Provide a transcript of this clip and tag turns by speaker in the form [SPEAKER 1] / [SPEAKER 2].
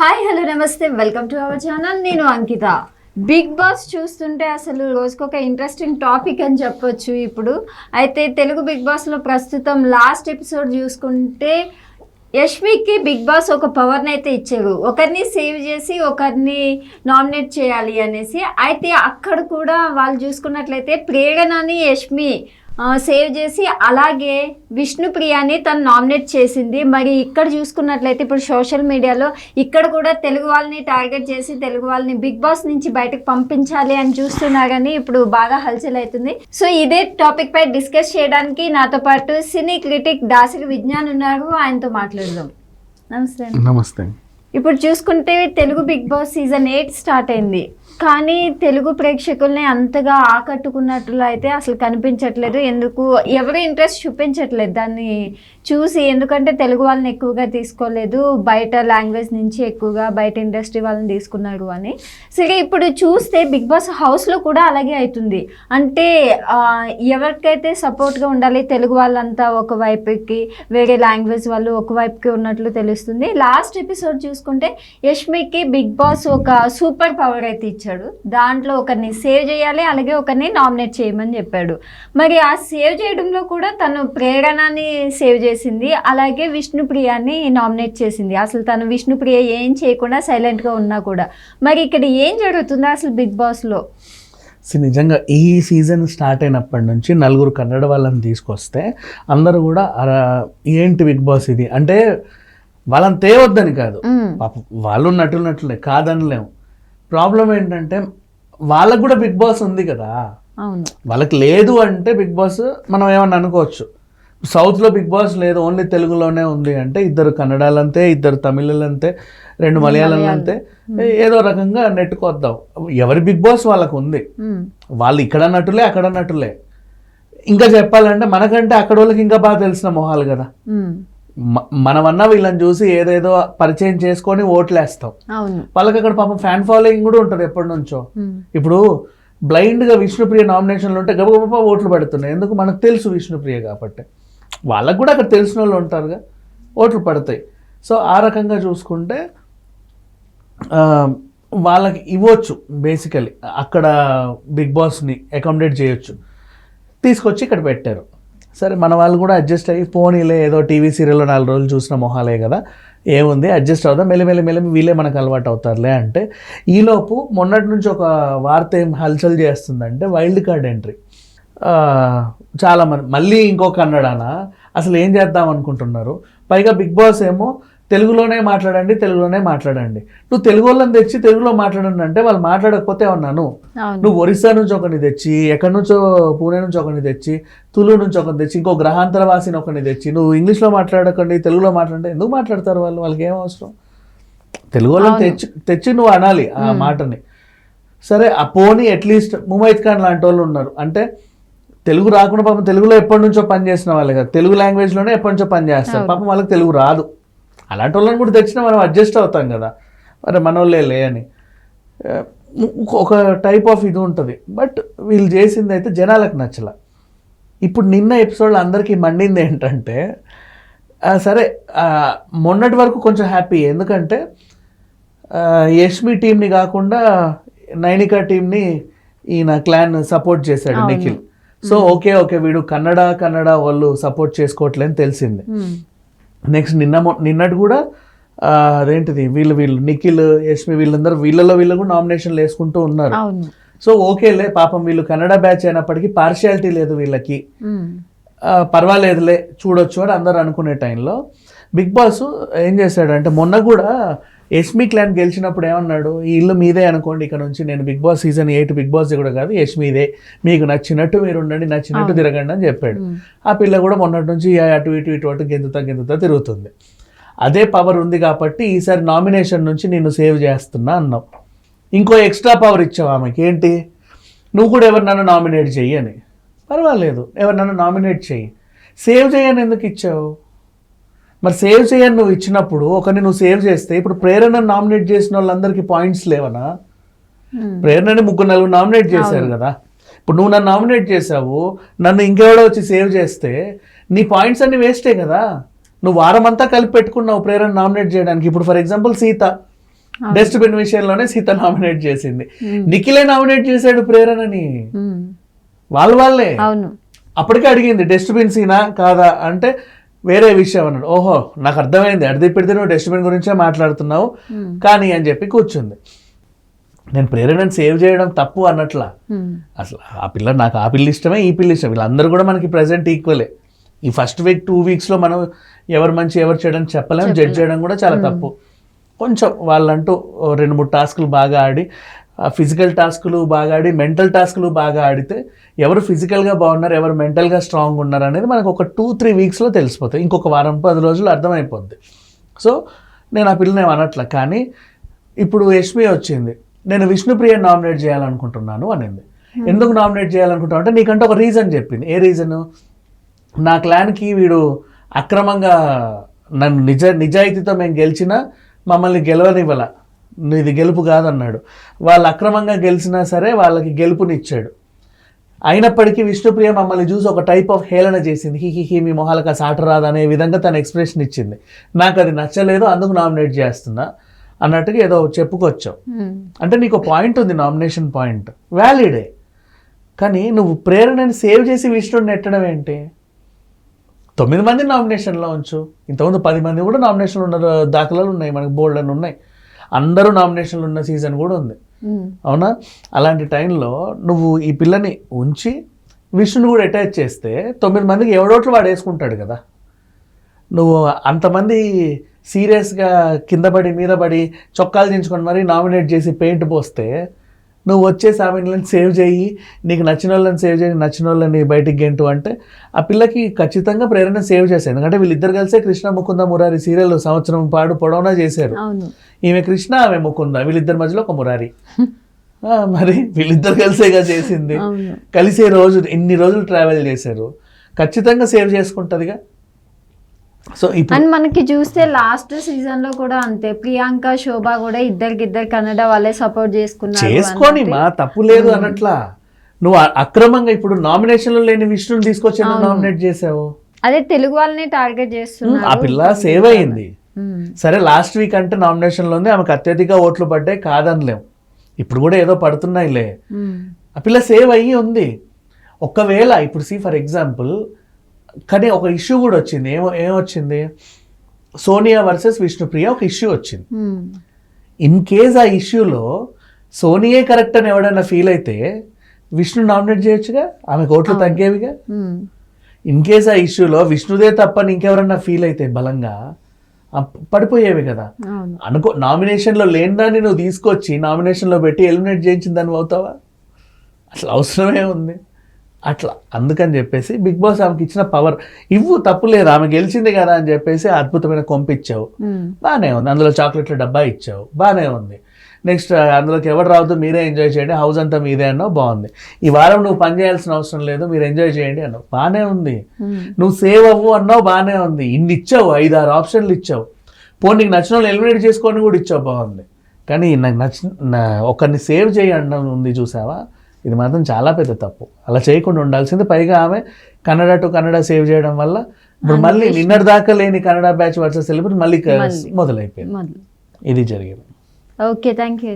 [SPEAKER 1] Hi hello నమస్తే. Welcome to our channel. నేను Ankita. Big boss చూస్తుంటే అసలు రోజుకొక ఇంట్రెస్టింగ్ టాపిక్ అని చెప్పొచ్చు ఇప్పుడు. అయితే తెలుగు బిగ్ బాస్లో ప్రస్తుతం లాస్ట్ ఎపిసోడ్ చూసుకుంటే యష్మికి బిగ్ బాస్ ఒక పవర్ని అయితే ఇచ్చారు. ఒకరిని సేవ్ చేసి ఒకరిని నామినేట్ చేయాలి అనేసి. అయితే అక్కడ కూడా వాళ్ళు చూసుకున్నట్లయితే ప్రేరణని యష్మి సేవ్ చేసి అలాగే విష్ణుప్రియాని తను నామినేట్ చేసింది. మరి ఇక్కడ చూసుకున్నట్లయితే ఇప్పుడు సోషల్ మీడియాలో ఇక్కడ కూడా తెలుగు వాళ్ళని టార్గెట్ చేసి తెలుగు వాళ్ళని బిగ్ బాస్ నుంచి బయటకు పంపించాలి అని చూస్తున్నారని ఇప్పుడు బాగా హల్చల్ అవుతుంది. సో ఇదే టాపిక్ పై డిస్కస్ చేయడానికి నాతో పాటు సినీ క్రిటిక్ దాసరి విజ్ఞాన్ ఉన్నారు. ఆయనతో మాట్లాడదాం. నమస్తే.
[SPEAKER 2] నమస్తే.
[SPEAKER 1] ఇప్పుడు చూసుకుంటే Telugu Bigg Boss season eight start అయింది. కానీ తెలుగు ప్రేక్షకుల్ని అంతగా ఆకట్టుకున్నట్లు అయితే అసలు కనిపించట్లేదు. ఎందుకు? ఎవరు ఇంట్రెస్ట్ చూపించట్లేదు దాన్ని చూసి ఎందుకంటే తెలుగు వాళ్ళని ఎక్కువగా తీసుకోలేదు బయట లాంగ్వేజ్ నుంచి ఎక్కువగా బయట ఇండస్ట్రీ వాళ్ళని తీసుకున్నారు అని. సరే ఇప్పుడు చూస్తే బిగ్ బాస్ హౌస్లో కూడా అలాగే అవుతుంది. అంటే ఎవరికైతే సపోర్ట్గా ఉండాలి తెలుగు వాళ్ళంతా ఒక వైపుకి వేరే లాంగ్వేజ్ వాళ్ళు ఒక వైపుకి ఉన్నట్లు తెలుస్తుంది. లాస్ట్ ఎపిసోడ్ చూసుకుంటే యష్మికి బిగ్ బాస్ ఒక సూపర్ పవర్ అయితే ఇచ్చాడు. దాంట్లో ఒకరిని సేవ్ చేయాలి అలాగే ఒకరిని నామినేట్ చేయమని చెప్పాడు. మరి ఆ సేవ్ చేయడంలో కూడా తను ప్రేరణని సేవ్ చేసింది. అలాగే విష్ణుప్రియాని నామినేట్ చేసింది. అసలు తను విష్ణుప్రియ ఏం చేయకుండా సైలెంట్గా ఉన్నా కూడా. మరి ఇక్కడ ఏం జరుగుతుందో అసలు బిగ్ బాస్లో?
[SPEAKER 2] నిజంగా ఈ సీజన్ స్టార్ట్ అయినప్పటి నుంచి నలుగురు కన్నడ వాళ్ళని తీసుకొస్తే అందరూ కూడా "అరా, ఏంటి బిగ్ బాస్ ఇది? అంటే వాళ్ళని తేవద్దని కాదు. వాళ్ళు నటులు నటులే కాదనలేము ప్రాబ్లం ఏంటంటే వాళ్ళకు కూడా బిగ్ బాస్ ఉంది కదా. వాళ్ళకి లేదు అంటే బిగ్ బాస్ మనం ఏమన్నా అనుకోవచ్చు. సౌత్లో బిగ్ బాస్ లేదు ఓన్లీ తెలుగులోనే ఉంది అంటే ఇద్దరు కన్నడాలంతే ఇద్దరు తమిళలంతే రెండు మలయాళంలంతే ఏదో రకంగా నెట్టుకొద్దాం ఎవరి బిగ్ బాస్ వాళ్ళకు ఉంది. వాళ్ళు ఇక్కడ నటులే అక్కడ నటులే. ఇంకా చెప్పాలంటే మనకంటే అక్కడ వాళ్ళకి ఇంకా బాగా తెలిసిన మొహాలు కదా. మనమన్నా వీళ్ళని చూసి ఏదేదో పరిచయం చేసుకొని ఓట్లేస్తాం. వాళ్ళకి అక్కడ పాపం ఫ్యాన్ ఫాలోయింగ్ కూడా ఉంటుంది ఎప్పటి నుంచో. ఇప్పుడు బ్లైండ్గా విష్ణుప్రియ నామినేషన్లు ఉంటే గబగబా ఓట్లు పడుతున్నాయి. ఎందుకు? మనకు తెలుసు విష్ణుప్రియ కాబట్టి. వాళ్ళకు కూడా అక్కడ తెలిసిన వాళ్ళు ఉంటారుగా. ఓట్లు పడతాయి. సో ఆ రకంగా చూసుకుంటే వాళ్ళకి ఇవ్వచ్చు బేసికలీ. అక్కడ బిగ్ బాస్ని అకామిడేట్ చేయొచ్చు. తీసుకొచ్చి ఇక్కడ పెట్టారు. సరే మన వాళ్ళు కూడా అడ్జస్ట్ అయ్యి పోనీలే ఏదో టీవీ సీరియల్లో నాలుగు రోజులు చూసిన మొహాలే కదా. ఏముంది అడ్జస్ట్ అవుదాం మెల్లిమెల్లి మెల్లి వీళ్ళే మనకు అలవాటు అవుతారులే అంటే ఈలోపు మొన్నటి నుంచి ఒక వార్త ఏం హల్చల్ చేస్తుందంటే వైల్డ్ కార్డ్ ఎంట్రీ. చాలామంది మళ్ళీ ఇంకో కన్నడానా అసలు ఏం చేద్దాం అనుకుంటున్నారు? పైగా బిగ్ బాస్ ఏమో తెలుగులోనే మాట్లాడండి తెలుగులోనే మాట్లాడండి. నువ్వు తెలుగు వాళ్ళని తెచ్చి తెలుగులో మాట్లాడండి అంటే వాళ్ళు మాట్లాడకపోతే ఉన్నాను నువ్వు ఒరిస్సా నుంచి ఒకరిని తెచ్చి ఎక్కడి నుంచో పూణే నుంచి ఒకరిని తెచ్చి తులు నుంచి ఒకరిని తెచ్చి ఇంకో గ్రహాంతర వాసిని ఒకరిని తెచ్చి నువ్వు ఇంగ్లీష్లో మాట్లాడకండి తెలుగులో మాట్లాడంటే ఎందుకు మాట్లాడతారు వాళ్ళు? వాళ్ళకి ఏం అవసరం? తెలుగు వాళ్ళని తెచ్చి తెచ్చి నువ్వు అనాలి ఆ మాటని. సరే ఆ పోనీ అట్లీస్ట్ ముమైత్ ఖాన్ లాంటి వాళ్ళు ఉన్నారు. అంటే తెలుగు రాకుండా పాపం తెలుగులో ఎప్పటి నుంచో పని చేసిన వాళ్ళే కదా. తెలుగు లాంగ్వేజ్లోనే ఎప్పటి నుంచో పని చేస్తారు. పాపం వాళ్ళకి తెలుగు రాదు. అలాంటి వాళ్ళని కూడా తెచ్చినా మనం అడ్జస్ట్ అవుతాం కదా. మరి మన వాళ్ళే లే అని ఒక టైప్ ఆఫ్ ఇది ఉంటుంది. బట్ వీళ్ళు చేసింది అయితే జనాలకు నచ్చల. ఇప్పుడు నిన్న ఎపిసోడ్లో అందరికీ మండింది ఏంటంటే సరే మొన్నటి వరకు కొంచెం హ్యాపీ ఎందుకంటే యష్మి టీంని కాకుండా నైనికా టీంని ఈయన క్లాన్ సపోర్ట్ చేశాడు నిఖిల్. సో ఓకే ఓకే వీడు కన్నడ కన్నడ వాళ్ళు సపోర్ట్ చేసుకోవట్లేని తెలిసింది.
[SPEAKER 1] ఉమ్.
[SPEAKER 2] నెక్స్ట్ నిన్న నిన్నటి కూడా అదేంటిది వీళ్ళు వీళ్ళు నిఖిల్ యష్మి వీళ్ళందరూ వీళ్ళలో వీళ్ళు కూడా నామినేషన్లు వేసుకుంటూ ఉన్నారు. సో ఓకేలే పాపం వీళ్ళు కన్నడ బ్యాచ్ అయినప్పటికీ పార్షియాలిటీ లేదు వీళ్ళకి. ఆ, పర్వాలేదులే చూడొచ్చు అని అందరు అనుకునే టైంలో బిగ్ బాస్ ఏం చేశాడంటే మొన్న కూడా యష్మి క్లాన్ గెలిచినప్పుడు ఏమన్నాడు? ఈ ఇల్లు మీదే అనుకోండి ఇక్కడ నుంచి నేను Bigg Boss season eight Bigg Boss కూడా కాదు యష్మిదే మీకు నచ్చినట్టు మీరు ఉండండి నచ్చినట్టు తిరగండి అని చెప్పాడు. ఆ పిల్ల కూడా మొన్నటి నుంచి అటు ఇటు ఇటు అటు గెంతుతా గెంతుతా తిరుగుతుంది. అదే పవర్ ఉంది కాబట్టి ఈసారి నామినేషన్ నుంచి నేను సేవ్ చేస్తున్నా అన్నావు ఇంకో ఎక్స్ట్రా పవర్ ఇచ్చావు ఆమెకి ఏంటి? నువ్వు కూడా ఎవరినైనా నామినేట్ చెయ్యి అని. పర్వాలేదు ఎవరినైనా నామినేట్ చెయ్యి. సేవ్ చేయని ఎందుకు ఇచ్చావు? మరి సేవ్ చేయని నువ్వు ఇచ్చినప్పుడు ఒకరిని నువ్వు సేవ్ చేస్తే ఇప్పుడు ప్రేరణ నామినేట్ చేసిన వాళ్ళందరికీ పాయింట్స్ లేవనా. ప్రేరణని ముగ్గురు నలుగురు నామినేట్ చేశారు కదా. ఇప్పుడు నువ్వు నన్ను నామినేట్ చేసావు నన్ను ఇంకెవడో వచ్చి సేవ్ చేస్తే నీ పాయింట్స్ అన్ని వేస్టే కదా. నువ్వు వారం అంతా కలిపి పెట్టుకున్నావు ప్రేరణ నామినేట్ చేయడానికి. ఇప్పుడు ఫర్ ఎగ్జాంపుల్ సీత డస్ట్బిన్ విషయంలోనే సీత నామినేట్ చేసింది. నిఖిలే నామినేట్ చేశాడు ప్రేరణని. వాళ్ళ వాళ్ళే. అప్పటికే అడిగింది డస్ట్బిన్ సీనా కాదా? అంటే వేరే విషయం అన్నాడు. ఓహో నాకు అర్థమైంది. అడిది పెడితే నువ్వు డస్ట్బిన్ గురించే మాట్లాడుతున్నావు.
[SPEAKER 1] ఉమ్.
[SPEAKER 2] కానీ అని చెప్పి కూర్చుంది. నేను ప్రేరణను సేవ్ చేయడం తప్పు అన్నట్లా.
[SPEAKER 1] ఉమ్.
[SPEAKER 2] అసలు ఆ పిల్ల నాకు ఆ పిల్ల ఇష్టమే ఈ పిల్ల ఇష్టం వీళ్ళందరూ కూడా మనకి ప్రజెంట్ ఈక్వలే ఈ ఫస్ట్ వీక్ టూ వీక్స్లో మనం ఎవరు మంచి ఎవరు చేయడం చెప్పలేం. జడ్జ్ చేయడం కూడా చాలా తప్పు. కొంచెం వాళ్ళంటూ రెండు మూడు టాస్కులు బాగా ఆడి ఫిజికల్ టాస్కులు బాగా ఆడి మెంటల్ టాస్కులు బాగా ఆడితే ఎవరు ఫిజికల్గా బాగున్నారు ఎవరు మెంటల్గా స్ట్రాంగ్ ఉన్నారు అనేది మనకు ఒక టూ త్రీ వీక్స్లో తెలిసిపోతుంది ఇంకొక వారం పది రోజులు అర్థమైపోద్ది. సో నేను ఆ పిల్లని అనట్ల కానీ ఇప్పుడు యష్మి వచ్చింది. నేను విష్ణుప్రియ నామినేట్ చేయాలనుకుంటున్నాను అనింది. ఎందుకు నామినేట్ చేయాలనుకుంటున్నావు అంటే నీకంటే ఒక రీజన్ చెప్పింది. ఏ రీజను? నా క్లాన్కి వీడు అక్రమంగా నన్ను నిజ నిజాయితీతో మేము గెలిచినా మమ్మల్ని గెలవనివ్వాల. ఇది గెలుపు కాదన్నాడు. వాళ్ళు అక్రమంగా గెలిచినా సరే వాళ్ళకి గెలుపునిచ్చాడు. అయినప్పటికీ విష్ణుప్రియ మమ్మల్ని చూసి ఒక టైప్ ఆఫ్ హేళన చేసింది. హి హి హి మీ మొహాలకు సాట రాదు అనే విధంగా తన ఎక్స్ప్రెషన్ ఇచ్చింది. నాకు అది నచ్చలేదు అందుకు నామినేట్ చేస్తున్నా అన్నట్టుగా ఏదో చెప్పుకొచ్చావు. అంటే నీకు పాయింట్ ఉంది నామినేషన్ పాయింట్ వ్యాలిడే కానీ నువ్వు ప్రేరణని సేవ్ చేసి విష్ణుని నెట్టడం ఏంటి? తొమ్మిది మంది నామినేషన్లో ఉంచు. ఇంతకుముందు పది మంది కూడా నామినేషన్లు ఉన్న దాఖలాలు ఉన్నాయి మనకి బోల్డ్ అని ఉన్నాయి. అందరూ నామినేషన్లు ఉన్న సీజన్ కూడా ఉంది. అవునా? అలాంటి టైంలో నువ్వు ఈ పిల్లని ఉంచి విష్ణుని కూడా అటాచ్ చేస్తే తొమ్మిది మందికి ఎవడోట్లు వాడు వేసుకుంటాడు కదా. నువ్వు అంతమంది సీరియస్గా కింద పడి మీద పడి చొక్కాలు దించుకొని మరీ నామినేట్ చేసి పెయింట్ పోస్తే నువ్వు వచ్చేసి ఆమెను సేవ్ చేయి నీకు నచ్చిన వాళ్ళని సేవ్ చేయి నచ్చిన వాళ్ళని బయటికి గెంటు అంటే ఆ పిల్లకి ఖచ్చితంగా ప్రేరణ సేవ్ చేశాను ఎందుకంటే వీళ్ళిద్దరు కలిసే కృష్ణ ముకుంద మురారి సీరియల్ సంవత్సరం పాడు పొడవునా చేశారు ఈమె కృష్ణ ఆమె ముకుంద వీళ్ళిద్దరి మధ్యలో ఒక మురారి. మరి వీళ్ళిద్దరు కలిసేగా చేసింది. కలిసే రోజు ఇన్ని రోజులు ట్రావెల్ చేశారు. ఖచ్చితంగా సేవ్ చేసుకుంటదిగా. సో ఇప్పుడు
[SPEAKER 1] అండ్ మనకి చూస్తే లాస్ట్ సీజన్లో కూడా అంతే. ప్రియాంక శోభ కూడా ఇద్దరికి ఇద్దరు కన్నడ వాళ్ళే సపోర్ట్ చేసుకున్నారు
[SPEAKER 2] చేసుకొని. మా తప్పు లేదు అన్నట్లా. నువ్వు అక్రమంగా ఇప్పుడు నామినేషన్లో లేని విష్ణుని తీసుకొచ్చి నామినేట్ చేసావు?
[SPEAKER 1] అదే తెలుగు వాళ్ళని టార్గెట్ చేస్తున్నారు
[SPEAKER 2] ఆ పిల్ల సేవ్ అయ్యింది.
[SPEAKER 1] ఉమ్.
[SPEAKER 2] సరే లాస్ట్ వీక్ అంటే నామినేషన్లో ఉంది. ఆమెకు అత్యధిక ఓట్లు పడ్డాయి కాదనలేం. ఇప్పుడు కూడా ఏదో పడుతున్నాయిలే. ఆ పిల్ల సేవ్ అయ్యి ఉంది. ఒకవేళ ఇప్పుడు సి ఫర్ ఎగ్జాంపుల్ కానీ ఒక ఇష్యూ కూడా వచ్చింది. ఏమో ఏమొచ్చింది? సోనియా వర్సెస్ విష్ణుప్రియ ఒక ఇష్యూ వచ్చింది.
[SPEAKER 1] ఉమ్.
[SPEAKER 2] ఇన్ కేస్ ఆ ఇష్యూలో సోనియే కరెక్ట్ అని ఎవడైనా ఫీల్ అయితే విష్ణు నామినేట్ చేయొచ్చుగా? ఆమె ఓట్లు తగ్గేవిగా?
[SPEAKER 1] ఉమ్.
[SPEAKER 2] ఇన్ కేస్ ఆ ఇష్యూలో విష్ణుదే తప్పని ఇంకెవరన్నా ఫీల్ అయితే బలంగా పడిపోయేవి కదా. అనుకో నామినేషన్లో లేని దాన్ని నువ్వు తీసుకొచ్చి నామినేషన్లో పెట్టి ఎలిమినేట్ చేయించిన దాన్ని అవుతావా? అసలు అవసరమే ఉంది. అట్లా. అందుకని చెప్పేసి బిగ్ బాస్ ఆమెకి ఇచ్చిన పవర్ ఇవ్వు తప్పులేదు ఆమె గెలిచింది కదా అని చెప్పేసి అద్భుతమైన కొంపిచ్చావు. బాగానే ఉంది. అందులో చాక్లెట్ల డబ్బా ఇచ్చావు. బాగానే ఉంది. నెక్స్ట్ అందులోకి ఎవరు రావద్దు మీరే ఎంజాయ్ చేయండి. హౌస్ అంతా మీదే అన్నావు బాగుంది. ఈ వారం నువ్వు పని చేయాల్సిన అవసరం లేదు మీరు ఎంజాయ్ చేయండి అన్నావు. బాగానే ఉంది. నువ్వు సేవ్ అవ్వు అన్నావు బాగానే ఉంది. ఇన్ని ఇచ్చావు ఐదు ఆరు ఆప్షన్లు ఇచ్చావు. పోనీ నీకు నచ్చిన వాళ్ళు ఎలిమినేట్ చేసుకొని కూడా ఇచ్చావు బాగుంది. కానీ నాకు నచ్చిన ఒకరిని సేవ్ చేయి అన్నం ఉంది చూసావా? ఇది మాత్రం చాలా పెద్ద తప్పు. అలా చేయకుండా ఉండాల్సింది పైగా ఆమె కన్నడ టు కన్నడ సేవ్ చేయడం వల్ల ఇప్పుడు మళ్ళీ నిన్నటి దాకా లేని కన్నడ బ్యాచ్ వర్సెస్ వెళ్ళిపోతే మళ్ళీ మొదలైపోయింది.
[SPEAKER 1] మొదలు
[SPEAKER 2] ఇది జరిగింది.
[SPEAKER 1] Okay thank you